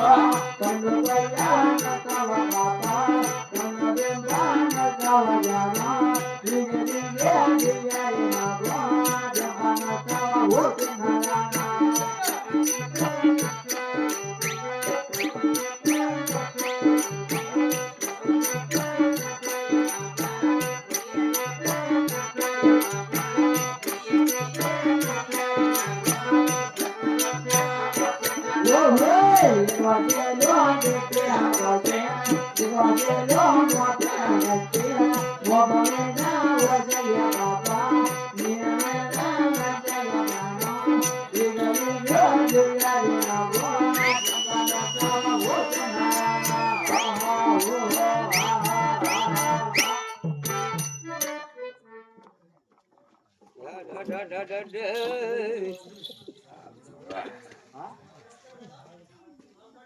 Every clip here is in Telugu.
Thank you.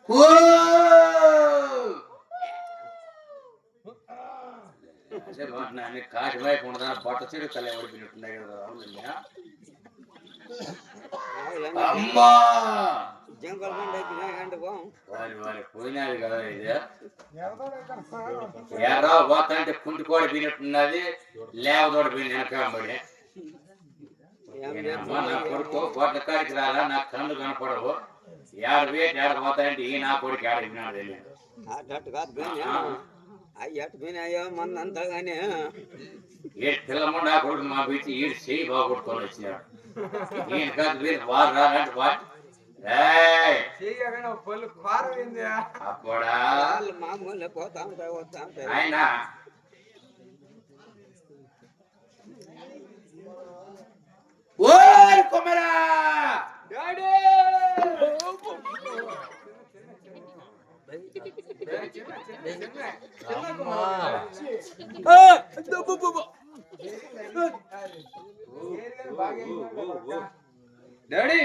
Whoa! కాటి వైపు ఉండదా పొట్ట చెడు కళ్ళ పడిపోయినట్టున్నాయి కదా అవునయ్యా అమ్మా వారి వారి పోయినది కదా ఇది ఎర్ర పోతా అంటే కుంటి కోడి పోయినట్టున్నది లేవదోడి పోయిన వెనకబడి అమ్మా నా కొడుకు కోట్ల కాడికి రాలా నా కళ్ళు కనపడవు ఏడు వేటి ఏడ పోతాయంటే ఈ నా కొడుకు ఏడ విన్నాడు తెలియదు అయ్యట్టుకున్నాయో మందంతా కానీ ఏ పిల్లమ్మ నా కొడుకు మా బీచి ఈడు చేయి బాగొట్టుకొని వచ్చినాడు. నేను కాదు వీరు వారు రాలంటే వాడు అప్పుడా? మామూలు పోతా ఉంటాయి వస్తా ఉంటాయి ఆయన ఓయ్ కుమరా! డాడీ! డాడీ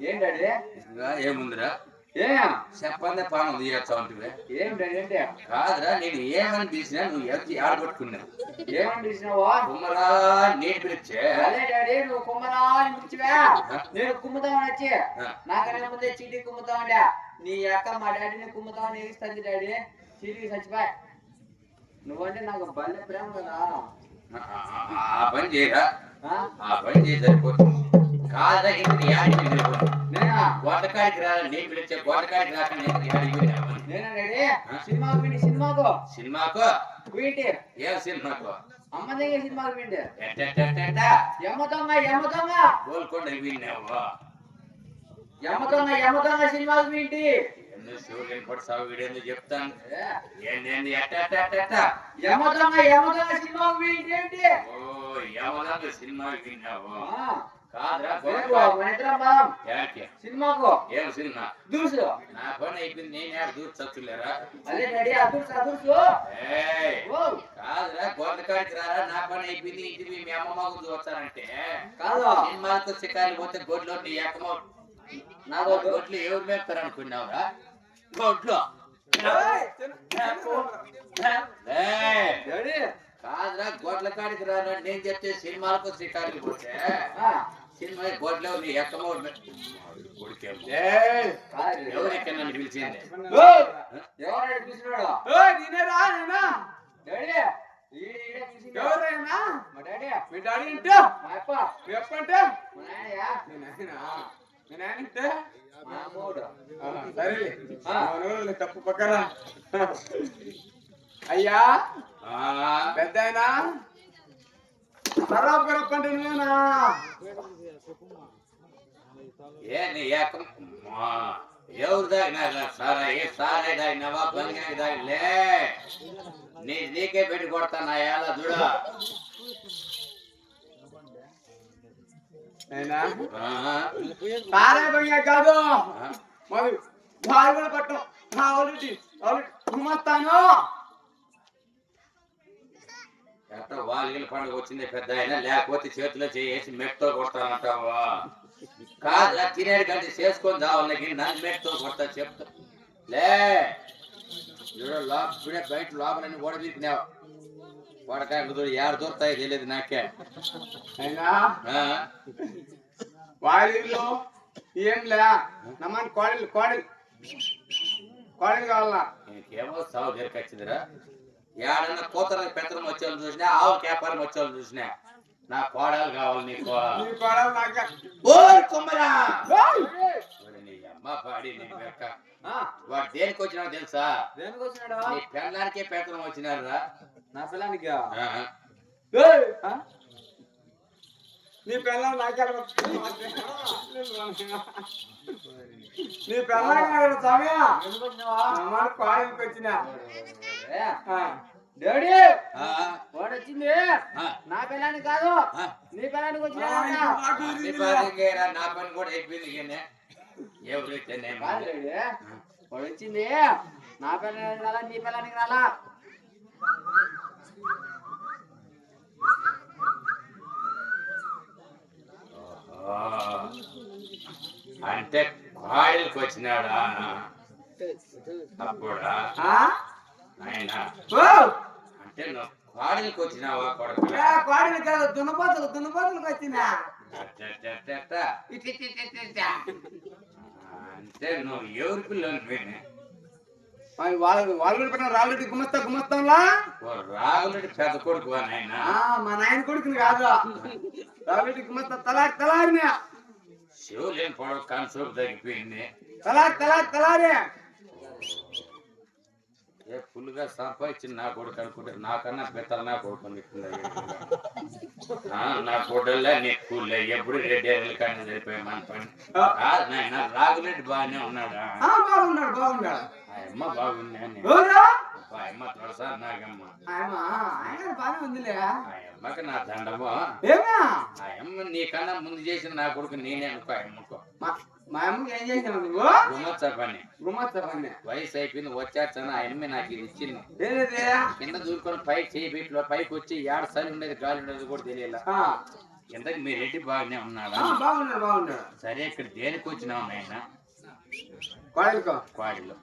ఏం డాడీ? ఏముందిరా? ఏ చెప్పందే పానం తీయచ్చా ఉంటుంది ఏం డాడీ ఏంటి కాదురా నేను ఏమని తీసినా నువ్వు ఎత్తి ఆడబట్టుకున్నావు ఏమని తీసినావా కుమ్మరా నేను పిలిచే అదే డాడీ నువ్వు కుమ్మరా అని పిలిచివా నేను కుమ్ముతామని వచ్చి నాకన్నా ముందే చీటీ కుమ్ముతామండి నీ అక్క మా డాడీని కుమ్ముతామని ఇస్తుంది డాడీ చీటీకి చచ్చిపోయా నువ్వంటే నాకు భలే ప్రేమ కదా ఆ పని చేయరా ఆ? ఆ పని చేసి సరిపోతుంది కాదురా ఇంటి యాడికి వెళ్ళిపోతుంది నేనా కోటకాడికి రా నేను పిలిచే కోటకాడికి రాక నేను సినిమాకు పిండి సినిమాకు? సినిమాకు? పోయింటి ఏ సినిమాకు? అమ్మ దగ్గర సినిమాకు పిండి ఎమ్మతోంగ ఎమ్మతోంగ గోల్కొండ విన్నావు ఎమ్మతోంగ ఎమ్మతోంగ సినిమాకు పిండి సాగు చెప్తాను. ఏంటి? ఎవరందు సినిమా విన్నావు సినిమాకు? ఏం సినిమా? దూసు నా పని అయిపోయింది నేను యాడ దూర చచ్చులేరా? అదే అదుర్సు అదుర్సు కాదురా గోడకాడికి రారా నా పని అయిపోయింది ఇంటికి మీ అమ్మ మాకు చూస్తానంటే కాదు. సినిమాలకు చికాయలు పోతే గొడ్లో నీ ఏకమో నాకు గొడ్లు. ఎవరు మేపుతారు అనుకున్నావురా గొడ్లు. కాదురా గొడ్ల కాడికి రారా నేను చెప్తే సినిమాలకు చికాయలు పోతే. సినిమా గొడ్లో నీ ఏకమో కొడుకేం కాదు. ఎవరికి నన్ను పిలిచింది? ఓ, ఎవరాడు పిలిచినాడు? నేనేరా నేనా డాడీ ఈడ ఈడ పిలిచినాడు. ఎవరైనా? మా డాడీ. మీ డాడీ అంటే మా అప్ప. మీ అప్ప అంటే మా నాయనయ్య మీ నాయన? మీ నాయన అంటే మా అమ్మోడు. ఆ, సరేలే ఆ. మనోళ్ళు తప్పు పక్కరా. అయ్యా? పెద్ద అయినా సరాబ్ గరప్ప అంటే నువ్వేనా ఏ నీ ఏకం మా, ఎవరు ఎవరు తాగినారా సారా ఏ సారా తాగినావా బంగాకి తాగిలే నీ నీకే పెట్టి కొడతా నా ఎలా చూడ అయినా ఆహా. ఎట్ట వాలిగిల పండుగ వచ్చింది పెద్ద ఆయన లేకపోతే చేతిలో చేసి మెట్తో కొడతానంటావా? కాదు నా తినేది కంటే చేసుకొని చావాలి నన్ను మెట్తో కొడతా చెప్తా. లే లోపల బయట లోపలని ఓడ తీసినావు వాడకాయ చూడు ఏడు దొరుకుతాయి తెలియదు నాకే. అయినా? వాయిలో ఏం లే నమ్మని కోడలు కోడలు. కోడలు కావాలా? నీకేమో సాగు దొరికొచ్చిందిరా ఏడన్నా కూతురు పెత్తనం వచ్చేవాళ్ళు చూసినా ఆవు వ్యాపారం వచ్చేవాళ్ళు చూసినా నా కోడలు కావాలి నీకు. నీ కుమ్మరా! అమ్మ పాడి నీ వాడు దేనికి వచ్చినా తెలుసా? దేనికి వచ్చినాడు? నీ పెళ్ళానికే పెత్తనం వచ్చినారా నా పిల్లానికి? నీ పిల్లలు నాకే నీ పిల్లలు సమయ కోడలికి వచ్చిన. డాడీ వాడు వచ్చింది నా పిల్లానికి కాదు. నీ పిల్లానికి నాకు నీ పని కూడా అయిపోయింది డాడీ వాడు వచ్చింది నా పిల్లానికి రాలా నీ పిల్లానికి రాలా. అంటే కాయలకు వచ్చినాడా? అప్పుడా? నాయనా! అంటే నువ్వు కాడలకు వచ్చినావా కొడుకు? కోడలు కాదు దున్నపోతులు దున్నపోతులకు వచ్చిన? అంటే నువ్వు ఎవరి పిల్లలు పోయినా వాళ్ళు వాళ్ళు పెట్టిన రాళ్ళుడి గుమస్తా గుమస్తంలా? రాగులటి పెద్ద కొడుకు మా నాయన కొడుకుని కాదు రాళ్ళుడి గుమస్తా తలారి తలారిన. శివులేని పొడవు కానీ చూపు తగ్గిపోయింది. తలారి తలారి తలారి. ఏ ఫుల్గా సంపాదించిన నా కొడుకు అనుకుంటే నాకన్నా పెద్దలు నా కొడుకు నా కొడుకులే నీ కూలే ఎప్పుడు రెడ్డి అరలు కానీ సరిపోయి మన పని. కాదు నాయన రాగులెడ్డి బాగానే ఉన్నాడా? బాగున్నాడు బాగున్నాడు. అమ్మ బాగుంది అని. అమ్మ త్వరసా నాగమ్మ. అమ్మకి నా దండము. అమ్మ నీకన్నా ముందు చేసిన నా కొడుకు నేనే అనుకో అమ్మకు. మా అమ్మకి ఏం చేసినావు నువ్వు? గుమ్మచ్చ పని గుమస్తా పని వయసు అయిపోయింది వచ్చాను ఆ అమ్మ నాకు ఇది ఇచ్చింది. కింద దూరుకొని పైకి చేయి పెట్టి పైకి వచ్చి ఏడ సరి ఉండేది గాలి ఉండేది కూడా తెలియదు ఆ, ఇంతకు మీ రెడ్డి బాగానే ఉన్నాడా? బాగున్నాడు బాగున్నాడు. సరే ఇక్కడ దేనికి వచ్చినావు నాయన కోడిలో.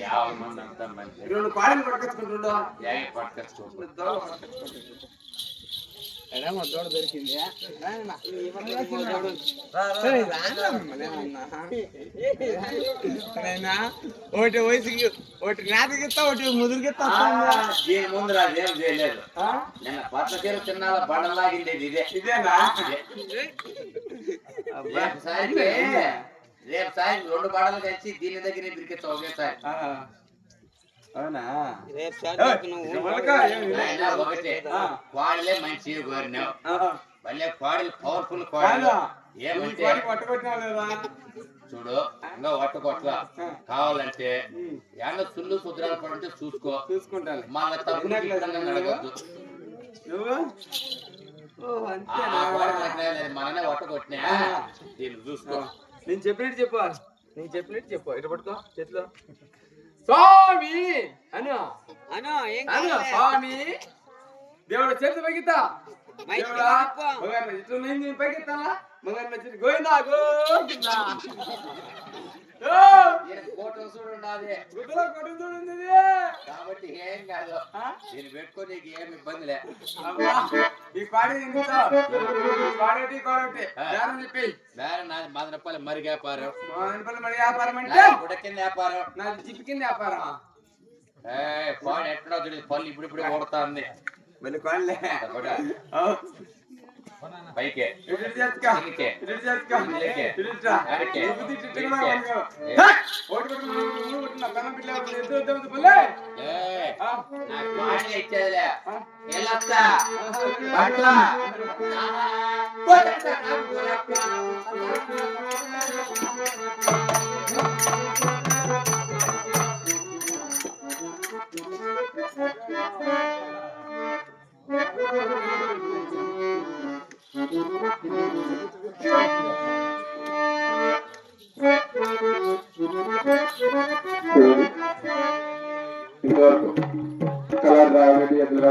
యాభై మంది అంతా మంది. రెండు కోడలు పట్టుకొచ్చుకుంటుండు. యాభై పట్టుకొచ్చుకో దూడ దొరికింది. ఒకటి వయసుకి ఒకటి నేతకిస్తా ఒకటి ముదురుకిస్తా దీని ముందు అదేం చేయలేదు. నిన్న పట్ల తీరు తిన్నాల బండలాగిండేది ఇదే ఇదేనా? రేపు సాయంత్రం రేపు సాయంత్రం రెండు బడలు తెచ్చి దీని దగ్గర బిరికిస్తా ఒకేసారి అవునా? ఒకటే. కోడలే మంచి కోరినావు మళ్ళీ కోడలు పవర్ఫుల్. కోడలు. ఏమంటే చూడు ఇంకా ఒట్ట కొట్ల. కావాలంటే ఎండ సుల్లు సుద్రాలు పడుంటే చూసుకో. చూసుకుంటాను నువ్వు. ఓ, అంతేనా? మననే ఒట్ట కొట్టినా. దీన్ని చూసుకో. నేను చెప్పినట్టు చెప్పు. నేను చెప్పినట్టు చెప్పు. ఇటు పట్టుకో చేతిలో. స్వామి! అను. అను? స్వామి. దేవుడు చేతి పైకితా ఫోటో చూడు గుడ్డలో. కాబట్టి ఏం కాదు. ఏం ఇబ్బంది లే ఈ పాడి పాడేటి కోడటి చెప్పి వేరే నాది మదనపల్లి మరి వ్యాపారం. మా వెనపల్లి మరి వ్యాపారం అంటే? కింద వ్యాపారం. నాది జిప్ కింద వ్యాపారం ఏ పాడు చూడదు పళ్ళు ఇప్పుడు ఇప్పుడు కొడుతుంది మళ్ళీ ಬೆಳಕೊಂಡೆ ಬೈಕೆ ಹಿಡಿದ್ಯಾತ್ಕ ಹಿಡಿದ್ಯಾತ್ಕ ಇಲ್ಲಕ್ಕೆ ಹಿಡಿದ್ರಾ ಅದಕ್ಕೆ ಬುದ್ಧಿ ಟಿಟ್ಟಿಗಳ ಒಂದು ಓಡ್ಬಿಟ್ಟು ನನ್ನ ಕಣ್ಣ ಬಿಡ್ಲೇ ಎದ್ದು ಎದ್ದು ಅಂತ ಬಲ್ಲೆ ಏ ಮಾಡಿ ಇಟ್ಟಿಲ್ಲ ಎಲ್ಲತ್ತ ಬಟ್ಲ ಕೋಟಕ ನಮ್ಮ ಗುರಪ್ಪ Thank you. కలర్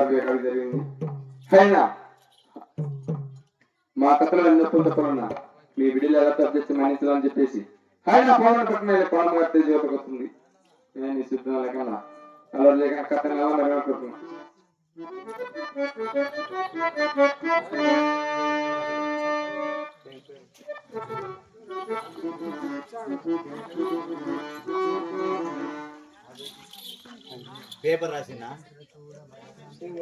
వేయడం జరిగింది? అయినా మా కథలో ఎన్నో పొందపడున్నా మీ విడిలు ఎలా తప్పించి మన్నించాలని చెప్పేసి. ఆయన పవన్ పట్టిన పవన్ గారి ఒకటి వస్తుంది. నేను సిద్ధం లేకన్నా అలా లేక కథ ఎలా అనుకుంటున్నాను. పేపర్ రాసినా